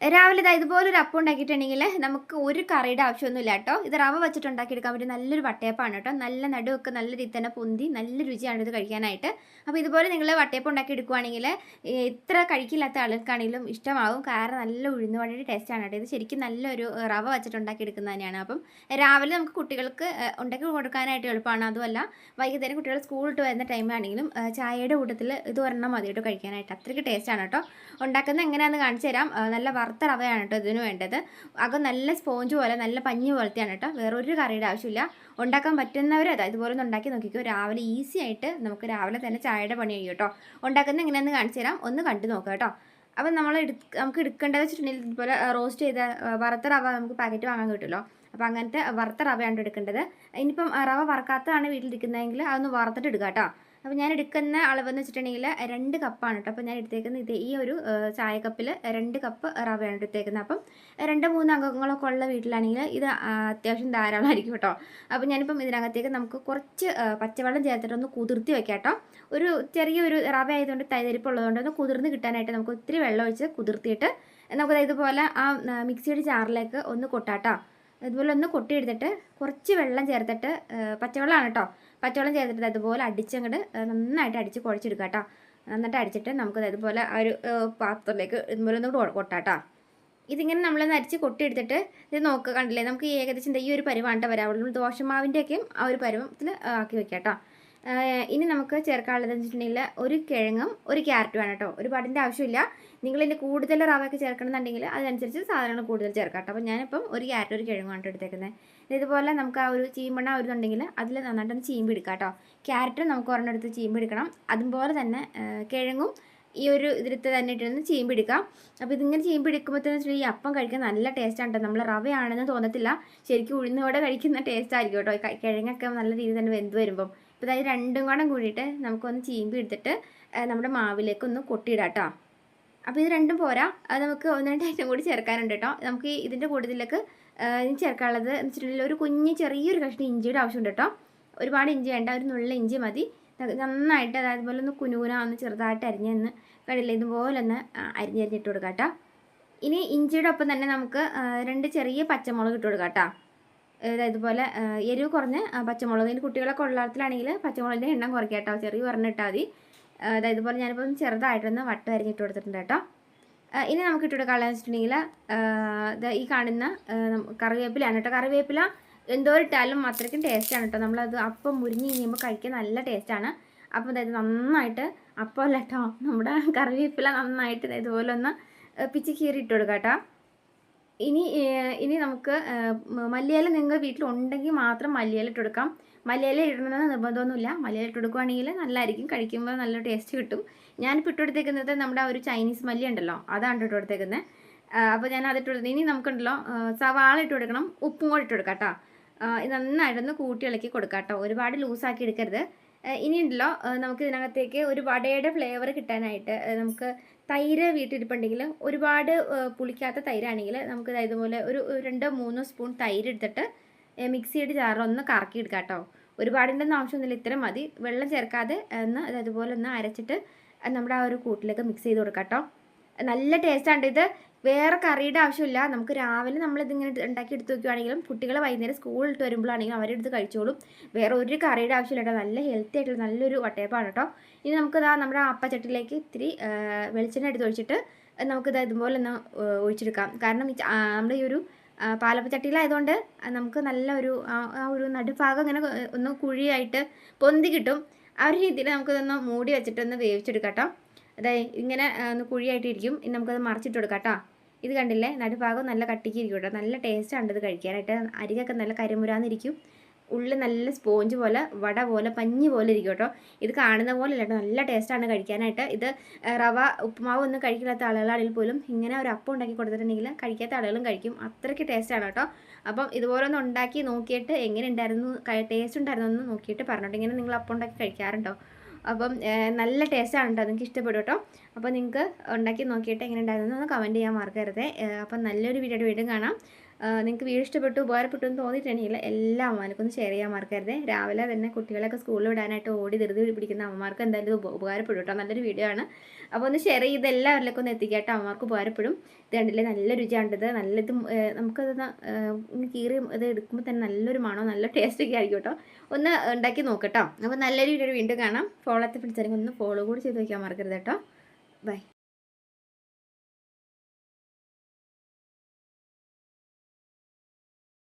രാവിലെ ഇതാ ഇതുപോലെ ഒരു അപ്പം ഉണ്ടാക്കിയിട്ടുണ്ടെങ്കിൽ നമുക്ക് ഒരു കറിയുടെ ആവശ്യമൊന്നുമില്ല കേട്ടോ. ഇത് റവ വെച്ചിട്ട് ഉണ്ടാക്കിയെടുക്കാൻ പറ്റിയ നല്ലൊരു വട്ടയപ്പാണ് കേട്ടോ. നല്ല നടുവൊക്കെ നല്ല രീതി തന്നെ പൊന്തി നല്ല രുചിയാണ് ഇത് കഴിക്കാനായിട്ട്. അപ്പോൾ ഇതുപോലെ നിങ്ങൾ വട്ടയപ്പം ഉണ്ടാക്കി എടുക്കുവാണെങ്കിൽ ഇത്ര കഴിക്കില്ലാത്ത ആൾക്കാണെങ്കിലും ഇഷ്ടമാകും കാരണം നല്ല ഉഴുന്ന് വടയുടെ ടേസ്റ്റാണ് കേട്ടോ. ഇത് ശരിക്കും നല്ലൊരു റവ വെച്ചിട്ട് എടുക്കുന്നത് തന്നെയാണ്. അപ്പം രാവിലെ നമുക്ക് കുട്ടികൾക്ക് ഉണ്ടാക്കി കൊടുക്കാനായിട്ട് എളുപ്പമാണ്. അതുമല്ല വൈകുന്നേരം കുട്ടികൾ സ്കൂളിൽ വിട്ട് വരുന്ന ടൈമാണെങ്കിലും ചായയുടെ കൂട്ടത്തിൽ ഇത് ഒരെണ്ണം മതി കേട്ടോ കഴിക്കാനായിട്ട്. അത്രയ്ക്ക് ടേസ്റ്റാണ് കേട്ടോ. ഉണ്ടാക്കുന്നത് എങ്ങനെയാണെന്ന് കാണിച്ചു തരാം നല്ല വറുത്ത റവയാണ് കേട്ടോ ഇതിന് വേണ്ടത്. അകം നല്ല സ്പോഞ്ച് പോലെ നല്ല പഞ്ഞി പോലത്തെയാണ് കേട്ടോ. വേറൊരു കറിയുടെ ആവശ്യമില്ല. ഉണ്ടാക്കാൻ പറ്റുന്നവർ അതാ ഇതുപോലെ ഒന്ന് ഉണ്ടാക്കി നോക്കിക്കോ. രാവിലെ ഈസി ആയിട്ട് നമുക്ക് രാവിലെ തന്നെ ചായയുടെ പണി കഴിയും കേട്ടോ. ഉണ്ടാക്കുന്നത് എങ്ങനെയാണെന്ന് കാണിച്ചു തരാം. ഒന്ന് കണ്ടു നോക്കാം കേട്ടോ. അപ്പം നമ്മൾ നമുക്ക് എടുക്കേണ്ടത് വെച്ചിട്ടുണ്ടെങ്കിൽ ഇതുപോലെ റോസ്റ്റ് ചെയ്ത വറുത്ത റവ നമുക്ക് പാക്കറ്റ് വാങ്ങാൻ കിട്ടുമല്ലോ. അപ്പോൾ അങ്ങനത്തെ വറുത്ത റവയാണ് എടുക്കേണ്ടത്. ഇനിയിപ്പം റവ വറക്കാത്തതാണ് വീട്ടിലിരിക്കുന്നതെങ്കിൽ അതൊന്ന് വറുത്തിട്ട് എടുക്കാം കേട്ടോ. അപ്പോൾ ഞാൻ എടുക്കുന്ന അളവെന്ന് വെച്ചിട്ടുണ്ടെങ്കിൽ രണ്ട് കപ്പാണ് കേട്ടോ. അപ്പോൾ ഞാൻ എടുത്തേക്കുന്നത് ഇത് ഈ ഒരു ചായ കപ്പിൽ രണ്ട് കപ്പ് റവയാണ് എടുത്തേക്കുന്നത്. അപ്പം രണ്ട് മൂന്ന് അംഗങ്ങളൊക്കെ ഉള്ള വീട്ടിലാണെങ്കിൽ ഇത് അത്യാവശ്യം ധാരാളമായിരിക്കും കേട്ടോ. അപ്പോൾ ഞാനിപ്പം ഇതിനകത്തേക്ക് നമുക്ക് കുറച്ച് പച്ചവെള്ളം ചേർത്തിട്ട് ഒന്ന് കുതിർത്തി വെക്കാം കേട്ടോ. ഒരു ചെറിയൊരു റവ ആയതുകൊണ്ട് തൈതരിപ്പുള്ളതുകൊണ്ട് ഒന്ന് കുതിർന്ന് കിട്ടാനായിട്ട് നമുക്ക് ഒത്തിരി വെള്ളം ഒഴിച്ച് കുതിർത്തിയിട്ട് നമുക്ക് ഇതുപോലെ ആ, മിക്സിയുടെ ജാറിലേക്ക് ഒന്ന് കൊട്ടാട്ടോ ഇതുപോലെ ഒന്ന് കൊട്ടിയെടുത്തിട്ട് കുറച്ച് വെള്ളം ചേർത്തിട്ട് പച്ചവെള്ളമാണ് കേട്ടോ. പച്ചവെള്ളം ചേർത്തിട്ട് അതുപോലെ അടിച്ചങ്ങോട്ട് നന്നായിട്ട് അടിച്ച് കുഴച്ചെടുക്കുക കേട്ടോ. നന്നായിട്ട് അടിച്ചിട്ട് നമുക്ക് അതുപോലെ ആ ഒരു പാത്രത്തിലേക്ക് ഇതുപോലെ ഒന്ന് കൊട്ടാട്ടോ ഇതിങ്ങനെ നമ്മളൊന്ന് അരിച്ച് കൊട്ടിയെടുത്തിട്ട് ഇത് നോക്കുക കണ്ടില്ലേ നമുക്ക് ഏകദേശം ഈ ഒരു പരുവാണ്ട വരാവുള്ളൂ ദോശമാവിന്റെയൊക്കെയും ആ ഒരു പരുവത്തിൽ ആക്കി വെക്കാം കേട്ടോ. ഇനി നമുക്ക് ചേർക്കാനുള്ളത് വെച്ചിട്ടുണ്ടെങ്കിൽ ഒരു കിഴങ്ങും ഒരു ക്യാരറ്റും ആണ് കേട്ടോ. ഒരുപാടിന്റെ ആവശ്യമില്ല. നിങ്ങൾ ഇതിന്റെ കൂടുതൽ റവയൊക്കെ ചേർക്കണമെന്നുണ്ടെങ്കിൽ അതിനനുസരിച്ച് സാധനങ്ങൾ കൂടുതൽ ചേർക്കാം കേട്ടോ. അപ്പോൾ ഞാനിപ്പം ഒരു ക്യാരറ്റ് ഒരു കിഴങ്ങാണ് കേട്ടോ എടുത്തേക്കുന്നത്. ഇതുപോലെ നമുക്ക് ആ ഒരു ചീമ്പണ്ണ ഒരു ഉണ്ടെങ്കിൽ അതിൽ നന്നായിട്ടൊന്ന് ചീമ്പ് എടുക്കാം കേട്ടോ. ക്യാരറ്റ് നമുക്ക് ഒരെണ്ണം എടുത്ത് ചീമ്പ് എടുക്കണം. അതുപോലെ തന്നെ കിഴങ്ങും ഈ ഒരു ഇതിലത്തെ തന്നെ ഇട്ടൊന്ന് ചീമ്പിടിക്കാം അപ്പോൾ ഇതിങ്ങനെ ചീമ്പിടിക്കുമ്പോഴത്തേന് ഈ അപ്പം കഴിക്കാൻ നല്ല ടേസ്റ്റാണ് കേട്ടോ. നമ്മൾ റവയാണെന്ന് തോന്നത്തില്ല. ശരിക്കും ഉഴുന്നോടെ കഴിക്കുന്ന ടേസ്റ്റ് ആയിരിക്കും കേട്ടോ. കിഴങ്ങൊക്കെ നല്ല രീതിയിൽ തന്നെ വെന്ത് വരുമ്പം. അപ്പോൾ അതായത് രണ്ടും കൂടെ കൂടിയിട്ട് നമുക്കൊന്ന് ചീമ്പി എടുത്തിട്ട് നമ്മുടെ മാവിലേക്ക് ഒന്ന് കൊട്ടിയിടാം കേട്ടോ അപ്പോൾ ഇത് രണ്ടും പോരാ. അത് നമുക്ക് ഒന്ന് രണ്ട് ഐറ്റം കൂടി ചേർക്കാനുണ്ട് കേട്ടോ. നമുക്ക് ഇതിന്റെ കൂടുതലേക്ക് ചേർക്കാനുള്ളത് എന്ന് വെച്ചിട്ടുണ്ടെങ്കിൽ ഒരു കുഞ്ഞ് ചെറിയൊരു കഷ്ണം ഇഞ്ചിയുടെ ആവശ്യമുണ്ട് കേട്ടോ. ഒരുപാട് ഇഞ്ചി വേണ്ട ഒരു നുള്ള ഇഞ്ചി മതി. നന്നായിട്ട് അതായത് പോലെ ഒന്ന് കുനുകുന ഒന്ന് ചെറുതായിട്ട് അരിഞ്ഞെന്ന് കടില്ല ഇതുപോലെ ഒന്ന് അരിഞ്ഞരിഞ്ഞിട്ട് കൊടുക്കാം കേട്ടോ ഇനി ഇഞ്ചിയുടെ ഒപ്പം തന്നെ നമുക്ക് രണ്ട് ചെറിയ പച്ചമുളക് ഇട്ട് കൊടുക്കാം കേട്ടോ ഇതുപോലെ പോലെ എരിവ് കുറഞ്ഞ ഇതിന്റെ കുട്ടികളൊക്കെ ഉള്ളത്തിലാണെങ്കിൽ പച്ചമുളകിന്റെ എണ്ണം കുറയ്ക്കുക കേട്ടോ ചെറിയ പറഞ്ഞ് ഇട്ടാൽ മതി. അതായത് ഇതുപോലെ ഞാനിപ്പം ചെറുതായിട്ടൊന്ന് വട്ടം അരിഞ്ഞിട്ട് കൊടുത്തിട്ടുണ്ട് കേട്ടോ. ഇനി നമുക്ക് ഇട്ട് കൊടുക്കാനുള്ളത് വെച്ചിട്ടുണ്ടെങ്കിൽ ഈ കാണുന്ന കറിവേപ്പിലാണ് കേട്ടോ. കറിവേപ്പില എന്തോ ഇട്ടാലും അത്രയ്ക്കും ടേസ്റ്റാണ് കേട്ടോ. നമ്മളത് അപ്പം മുരിഞ്ഞ് കഴിയുമ്പോൾ കഴിക്കാൻ നല്ല ടേസ്റ്റാണ് അപ്പം അതായത് നന്നായിട്ട് അപ്പം അല്ല കേട്ടോ നമ്മുടെ കറിവേപ്പില നന്നായിട്ട് ഇതുപോലെ ഒന്ന് പിച്ചി കീറി ഇട്ട് കൊടുക്കാം കേട്ടോ. ഇനി ഇനി നമുക്ക് മല്ലിയില നിങ്ങൾ വീട്ടിലുണ്ടെങ്കിൽ മാത്രം മല്ലിയില ഇട്ട് കൊടുക്കാം മല്ലിയില ഇടണമെന്ന് നിർബന്ധമൊന്നുമില്ല. മല്ലിയില ഇട്ട് കൊടുക്കുവാണെങ്കിൽ നല്ലതായിരിക്കും. കഴിക്കുമ്പോൾ നല്ല ടേസ്റ്റ് കിട്ടും. ഞാനിപ്പോൾ ഇട്ട് കൊടുത്തേക്കുന്നത് നമ്മുടെ ഒരു ചൈനീസ് മല്ലി ഉണ്ടല്ലോ അതാണ് ഇട്ട് കൊടുത്തേക്കുന്നത് അപ്പോൾ ഞാൻ അത് ഇട്ട് ഇനി നമുക്കുണ്ടല്ലോ സവാള ഇട്ട് കൊടുക്കണം ഉപ്പും കൂടി ഇട്ട് കൊടുക്കാം കേട്ടോ നന്നായിട്ടൊന്ന് കൂട്ടി ഇളക്കി കൊടുക്കാം കേട്ടോ. ഒരുപാട് ലൂസാക്കി എടുക്കരുത്. ഇനിയുണ്ടല്ലോ നമുക്ക് ഇതിനകത്തേക്ക് ഒരു വടയുടെ ഫ്ലേവർ കിട്ടാനായിട്ട് നമുക്ക് തൈര് വീട്ടിലിരിപ്പുണ്ടെങ്കിൽ ഒരുപാട് പുളിക്കാത്ത തൈരാണെങ്കിൽ നമുക്ക് ഇതുപോലെ ഒരു രണ്ടോ മൂന്നോ സ്പൂൺ തൈര് എടുത്തിട്ട് മിക്സിയുടെ ജാറിലൊന്ന് കറക്കി എടുക്കാം കേട്ടോ ഒരുപാടിന്റെ ഒന്നും ആവശ്യമൊന്നുമില്ല ഇത്ര മതി. വെള്ളം ചേർക്കാതെ ഒന്ന് അത് അതുപോലെ ഒന്ന് അരച്ചിട്ട് നമ്മുടെ ആ ഒരു കൂട്ടിലേക്ക് മിക്സ് ചെയ്ത് കൊടുക്കാം കേട്ടോ നല്ല ടേസ്റ്റാണ് ഇത്. വേറെ കറിയുടെ ആവശ്യമില്ല. നമുക്ക് രാവിലെ നമ്മളിതിങ്ങനെ ഉണ്ടാക്കി എടുത്ത് വെക്കുകയാണെങ്കിലും കുട്ടികൾ വൈകുന്നേരം സ്കൂളിൽ ഇട്ട് വരുമ്പോഴാണെങ്കിലും അവരെടുത്ത് കഴിച്ചോളും. വേറെ ഒരു കറിയുടെ ആവശ്യമില്ല കേട്ടോ. നല്ല ഹെൽത്തി ആയിട്ടുള്ള നല്ലൊരു വട്ടയപ്പാണ് കേട്ടോ. ഇനി നമുക്കിതാ നമ്മുടെ അപ്പച്ചട്ടിലേക്ക് ഇത്തിരി വെളിച്ചെണ്ണ എടുത്ത് ഒഴിച്ചിട്ട് നമുക്കിത് ഇതുപോലെ ഒന്ന് ഒഴിച്ചെടുക്കാം. കാരണം നമ്മുടെ ഈ ഒരു പാലപ്പച്ചട്ടിയിലായതുകൊണ്ട് നമുക്ക് നല്ല ഒരു ആ ഒരു നടുഭാഗം ഇങ്ങനെ ഒന്ന് കുഴിയായിട്ട് പൊന്തി കിട്ടും. ആ ഒരു രീതിയിൽ നമുക്കിതൊന്ന് മൂടി വെച്ചിട്ടൊന്ന് വേവിച്ചെടുക്കാം കേട്ടോ. അതായത് ഇങ്ങനെ ഒന്ന് കുഴിയായിട്ടിരിക്കും. ഇനി നമുക്കത് മറിച്ചിട്ട് കൊടുക്കാം കേട്ടോ. ഇത് കണ്ടില്ലേ? നടുഭാഗം നല്ല കട്ടിക്ക് ഇരിക്കും കേട്ടോ. നല്ല ടേസ്റ്റാണ് ഇത് കഴിക്കാനായിട്ട്. അരികൊക്കെ നല്ല കരിമുരാന്നിരിക്കും. ഉള്ളിൽ നല്ല സ്പോഞ്ച് പോലെ വട പോലെ പഞ്ഞി പോലെ ഇരിക്കും കേട്ടോ. ഇത് കാണുന്ന പോലെ അല്ല നല്ല ടേസ്റ്റാണ് കഴിക്കാനായിട്ട്. ഇത് റവ ഉപ്പുമാവ് ഒന്നും കഴിക്കാത്ത ആളുകളാണെങ്കിൽ പോലും ഇങ്ങനെ ഒരു അപ്പം ഉണ്ടാക്കി കൊടുത്തിട്ടുണ്ടെങ്കിൽ കഴിക്കാത്ത ആളുകളും കഴിക്കും. അത്രയ്ക്ക് ടേസ്റ്റാണ് കേട്ടോ. അപ്പം ഇതുപോലെ ഒന്ന് ഉണ്ടാക്കി നോക്കിയിട്ട് എങ്ങനെ ഉണ്ടായിരുന്നു ടേസ്റ്റ് ഉണ്ടായിരുന്നു എന്ന് നോക്കിയിട്ട് പറഞ്ഞോട്ടെ ഇങ്ങനെ നിങ്ങൾ അപ്പം ഉണ്ടാക്കി കഴിക്കാറുണ്ടോ? അപ്പം നല്ല നല്ല ടേസ്റ്റാണ് കേട്ടോ നിങ്ങൾക്ക് ഇഷ്ടപ്പെടും കേട്ടോ അപ്പോൾ നിങ്ങൾക്ക് ഉണ്ടാക്കി നോക്കിയിട്ട് എങ്ങനെ ഉണ്ടായിരുന്നു എന്ന് കമന്റ് ചെയ്യാൻ മറക്കരുത്. അപ്പം നല്ലൊരു വീഡിയോ വീണ്ടും കാണാം. നിങ്ങൾക്ക് വീട് ഇഷ്ടപ്പെട്ടു ഉപകാരപ്പെട്ടു എന്ന് തോന്നിയിട്ടുണ്ടെങ്കിൽ എല്ലാ അമ്മമാർക്കും ഒന്ന് ഷെയർ ചെയ്യാൻ മറക്കരുത്. രാവിലെ തന്നെ കുട്ടികളൊക്കെ സ്കൂളിൽ വിടാനായിട്ട് ഓടി ധൃതി പിടിക്കുന്ന അമ്മമാർക്ക് എന്തായാലും ഇത് ഉപ- ഉപകാരപ്പെടും കേട്ടോ നല്ലൊരു വീഡിയോ ആണ്. അപ്പോൾ ഒന്ന് ഷെയർ ചെയ്ത് എല്ലാവരിലേക്കും ഒന്ന് എത്തിക്കട്ടെ അമ്മമാർക്ക് ഉപകാരപ്പെടും. ഇത് കണ്ടില്ലേ? നല്ല രുചിയാണിത് നല്ലത് നമുക്കത് കീറി ഇത് എടുക്കുമ്പോൾ തന്നെ നല്ലൊരു മണോ നല്ല ടേസ്റ്റൊക്കെ ആയിരിക്കും കേട്ടോ ഒന്ന് ഉണ്ടാക്കി നോക്കട്ടോ അപ്പോൾ നല്ലൊരു വീഡിയോ വീണ്ടും കാണാം. ഫോളോ ഫോളോത്തെ പിടിച്ചാലും ഒന്ന് ഫോളോ കൂടി ചെയ്ത് വയ്ക്കാൻ മറക്കരുത് കേട്ടോ ബൈ